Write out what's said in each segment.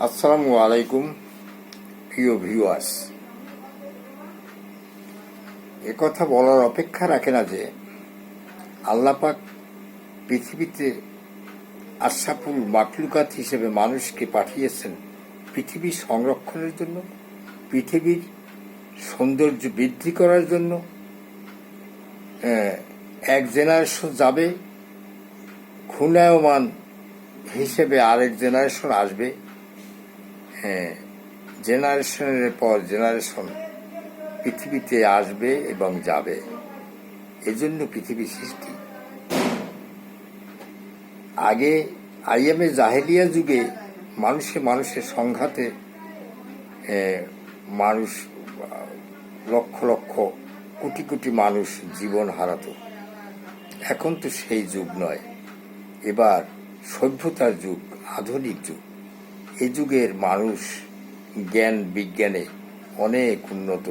আসসালামু আলাইকুম, প্রিয় ভিউয়ার্স। একথা বলার অপেক্ষা রাখে না যে আল্লাপাক পৃথিবীতে আশাফুল মাকলুকাত হিসেবে মানুষকে পাঠিয়েছেন পৃথিবী সংরক্ষণের জন্য, পৃথিবীর সৌন্দর্য বৃদ্ধি করার জন্য। এক জেনারেশন যাবে, ঘূর্ণায়মান হিসেবে আরেক জেনারেশন আসবে। হ্যাঁ জেনারেশনের পর জেনারেশন পৃথিবীতে আসবে এবং যাবে। এজন্য পৃথিবী সৃষ্টি। আগে আইএমএ জাহেলিয়া যুগে মানুষে মানুষের সংঘাতে মানুষ, লক্ষ লক্ষ, কোটি কোটি মানুষ জীবন হারাতো। এখন তো সেই যুগ নয়। এবার সভ্যতার যুগ, আধুনিক যুগ। এই যুগের মানুষ জ্ঞান বিজ্ঞানে অনেক উন্নত।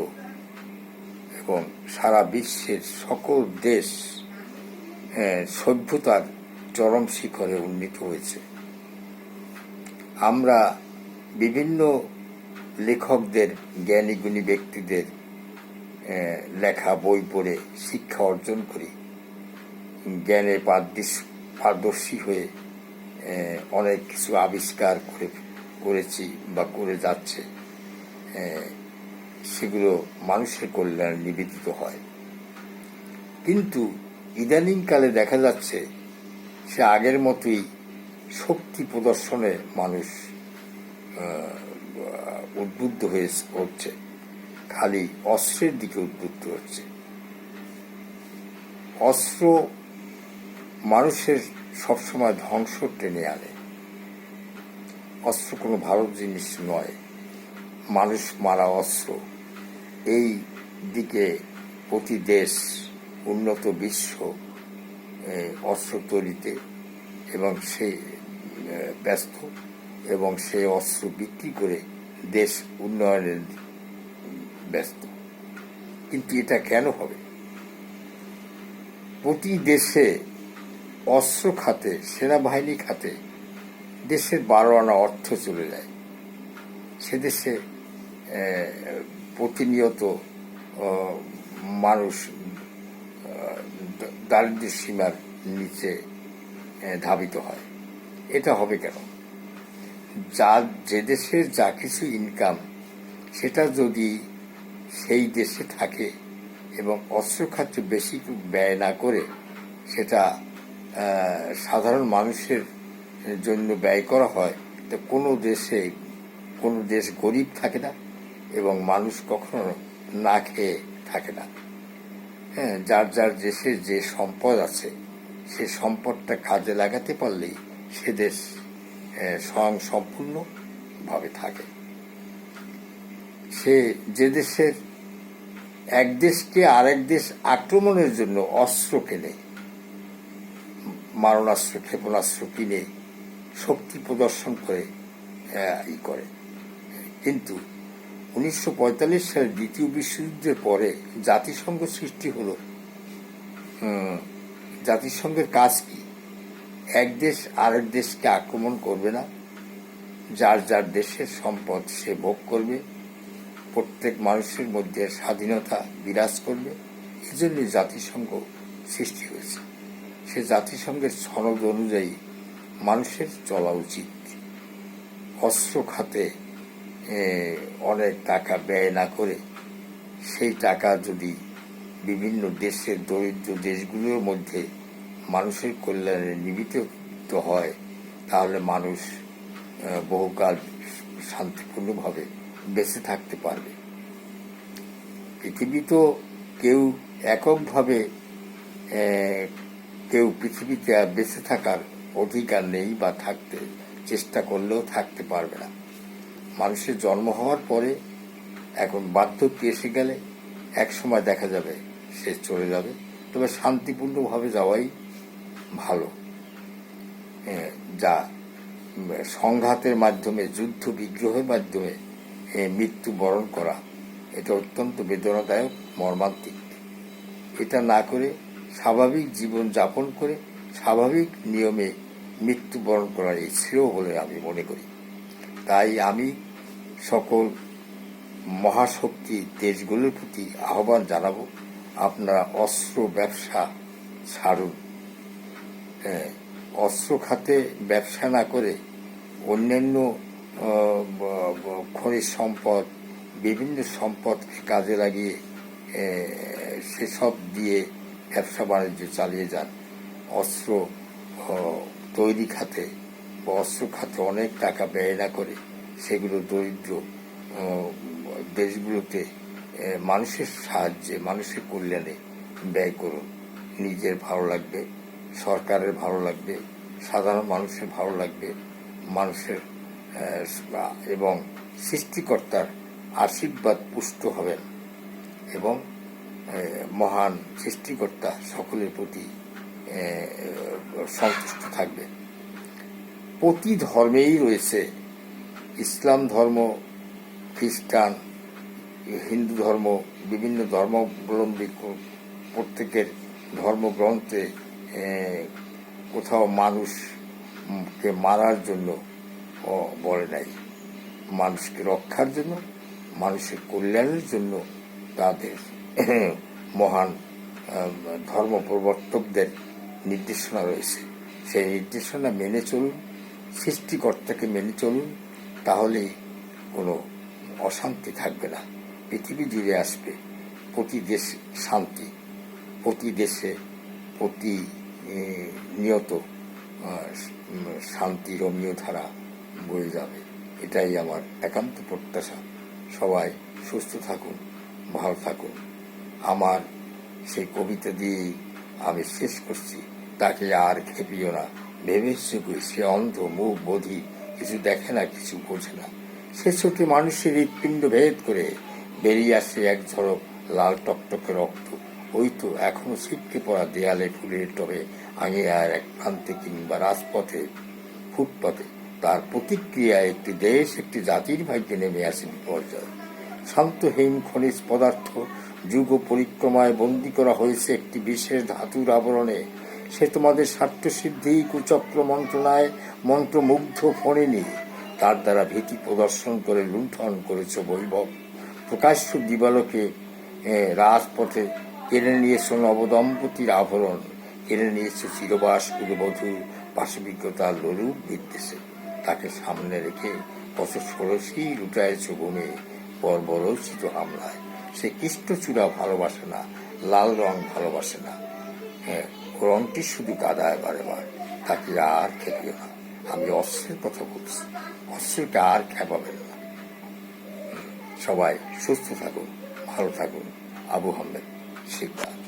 এবং সারা বিশ্বের সকল দেশ আহ, সভ্যতার চরম শিখরে উন্নীত হয়েছে। আমরা বিভিন্ন লেখকদের জ্ঞানী গুণী ব্যক্তিদের লেখা বই পড়ে শিক্ষা অর্জন করি। জ্ঞানে পারদর্শী হয়ে অনেক কিছু আবিষ্কার করে করেছি বা করে যাচ্ছে সেগুলো মানুষের কল্যাণে নিবেদিত হয়। কিন্তু ইদানিংকালে দেখা যাচ্ছে সে আগের মতোই শক্তি প্রদর্শনে মানুষ উদ্বুদ্ধ হয়ে পড়ছে খালি অস্ত্রের দিকে উদ্বুদ্ধ হচ্ছে। অস্ত্র মানুষের সবসময় ধ্বংস টেনে আনে। অস্ত্র কোনো ভালো জিনিস নয়। মানুষ মারা অস্ত্র। এই দিকে প্রতি দেশ, উন্নত বিশ্ব অস্ত্র তৈরিতে এবং সে ব্যস্ত এবং সে অস্ত্র বিক্রি করে দেশ উন্নয়নের ব্যস্ত। কিন্তু এটা কেন হবে? প্রতি দেশে অস্ত্র খাতে, সেনাবাহিনী খাতে দেশের বারো আনা অর্থ চলে যায়। সে দেশে প্রতিনিয়ত মানুষ আহ, দ- দারিদ্র্য সীমার নিচে ধাবিত হয়। এটা হবে কেন? যা যে দেশের যা কিছু ইনকাম সেটা যদি সেই দেশে থাকে এবং অস্ত্র খাতে বেশি ব্যয় না করে সেটা সাধারণ মানুষের জন্য ব্যয় করা হয়, তো কোনো দেশে, কোনো দেশ গরিব থাকে না এবং মানুষ কখনো না খেয়ে থাকে না। হ্যাঁ যার যার দেশের যে সম্পদ আছে, সে সম্পদটা কাজে লাগাতে পারলেই সে দেশ স্বয়ং সম্পূর্ণভাবে থাকে। সে যে দেশের এক দেশকে আরেক দেশ আক্রমণের জন্য অস্ত্র কেনে, মারণাস্ত্র, ক্ষেপণাস্ত্র কিনে শক্তি প্রদর্শন করে ই করে। কিন্তু উনিশশো পঁয়তাল্লিশ সালের দ্বিতীয় বিশ্বযুদ্ধের পরে জাতিসংঘ সৃষ্টি হলো। জাতিসংঘের কাজ কি? এক দেশ আরেক দেশকে আক্রমণ করবে না, যার যার দেশের সম্পদ সে ভোগ করবে, প্রত্যেক মানুষের মধ্যে স্বাধীনতা বিরাজ করবে। এজন্য জাতিসংঘ সৃষ্টি হয়েছে। সে জাতিসংঘের সনদ অনুযায়ী মানুষের চলা উচিত। অস্ত্র খাতে অনেক টাকা ব্যয় না করে সেই টাকা যদি বিভিন্ন দেশের দরিদ্র দেশগুলোর মধ্যে মানুষের কল্যাণে নিবেদিত হয়, তাহলে মানুষ বহুকাল শান্তিপূর্ণভাবে বেঁচে থাকতে পারবে। পৃথিবী তো কেউ এককভাবে কেউ পৃথিবীতে বেঁচে থাকার অধিকার নেই বা থাকতে, চেষ্টা করলেও থাকতে পারবে না। মানুষের জন্ম হওয়ার পরে এখন বার্ধক্য এসে গেলে এক সময় দেখা যাবে সে চলে যাবে। তবে শান্তিপূর্ণভাবে যাওয়াই ভালো। যা সংঘাতের মাধ্যমে, যুদ্ধ বিগ্রহের মাধ্যমে মৃত্যুবরণ করা, এটা অত্যন্ত বেদনাদায়ক, মর্মান্তিক। এটা না করে স্বাভাবিক জীবন যাপন করে স্বাভাবিক নিয়মে মৃত্যুবরণ করার শ্রেয় বলে আমি মনে করি। তাই আমি সকল মহাশক্তি দেশগুলোর প্রতি আহ্বান জানাব, আপনারা অস্ত্র ব্যবসা ছাড়ুন। অস্ত্র খাতে ব্যবসা না করে অন্যান্য খনিজ সম্পদ, বিভিন্ন সম্পদকে কাজে লাগিয়ে সেসব দিয়ে ব্যবসা বাণিজ্য চালিয়ে যান। অস্ত্র তৈরি খাতে বা অস্ত্র খাতে অনেক টাকা ব্যয় না করে। সেগুলো দরিদ্র দেশগুলোতে মানুষের সাহায্যে, মানুষের কল্যাণে ব্যয় করুন। নিজের ভালো লাগবে, সরকারের ভালো লাগবে, সাধারণ মানুষের ভালো লাগবে, মানুষের এবং সৃষ্টিকর্তার আশীর্বাদ পুষ্ট হবেন এবং মহান সৃষ্টিকর্তা সকলের প্রতি সন্তুষ্ট থাকবে। প্রতি ধর্মেই রয়েছে ইসলাম ধর্ম, খ্রিস্টান, হিন্দু ধর্ম, বিভিন্ন ধর্মাবলম্বী প্রত্যেকের ধর্মগ্রন্থে কোথাও মানুষকে মারার জন্য বলে নাই। মানুষকে রক্ষার জন্য, মানুষের কল্যাণের জন্য তাদের মহান ধর্ম প্রবর্তকদের নির্দেশনা রয়েছে। সেই নির্দেশনা মেনে চলুন, সৃষ্টিকর্তাকে মেনে চলুন, তাহলে কোনো অশান্তি থাকবে না। পৃথিবী জুড়ে আসবে, প্রতি দেশে শান্তি, প্রতি দেশে প্রতি নিয়ত শান্তি রমীয় ধারা বয়ে যাবে। এটাই আমার একান্ত প্রত্যাশা। সবাই সুস্থ থাকুন, ভালো থাকুন। আমার সেই কবিতা দিয়েই আমি শেষ করছি। তাকে আর খেপিও না। ভেবেছে কই সে অন্ধ, মুখ বোধি, কিছু দেখে না, কিছু বোঝে না। সে ছোটে মানুষের হৃৎপিণ্ড ভেদ করে বেরিয়ে আসে এক ঝড়ক লাল টকটকে রক্ত। ওই তো এখনও ছিটকে পড়া দেয়ালে ফুলের টবে আগে আর এক প্রান্তে কিংবা রাজপথে ফুটপথে তার প্রতিক্রিয়ায় একটি দেশ, একটি জাতির ভাগ্যে নেমে আসে বিপর্যয় শান্তহীন খনিজ পদার্থ যুগ পরিক্রমায় বন্দি করা হয়েছে একটি বিশেষ ধাতুর আবরণে। সে তোমাদের স্বার্থ সিদ্ধি কুচক্র মন্ত্রণায় মন্ত্রমুগ্ধ ফণিনি। তার দ্বারা ভীতি প্রদর্শন করে লুণ্ঠন করেছ বৈভব। প্রকাশ্য দিবালোকে রাজপথে কেড়ে নিয়েছ নবদম্পতির আভরণ কেড়ে নিয়েছে চিরবাস কুলবধূ পাশবিকতার লরূপ বিদ্বেষে। তাকে সামনে রেখে কত ষোড়শী লুটায়েছ ঘুমে বর্বরচিত হামলায়। সে কৃষ্ণচূড়া ভালোবাসে না, লাল রং ভালোবাসে না। হ্যাঁ রংটি শুধু গাদায় বারে বার তাকে আর খেপিও না। আমি অস্ত্রের কথা বলছি অস্ত্রটা আর খেপাবেন না। সবাই সুস্থ থাকুন, ভালো থাকুন। আবু আহমেদ শিকদার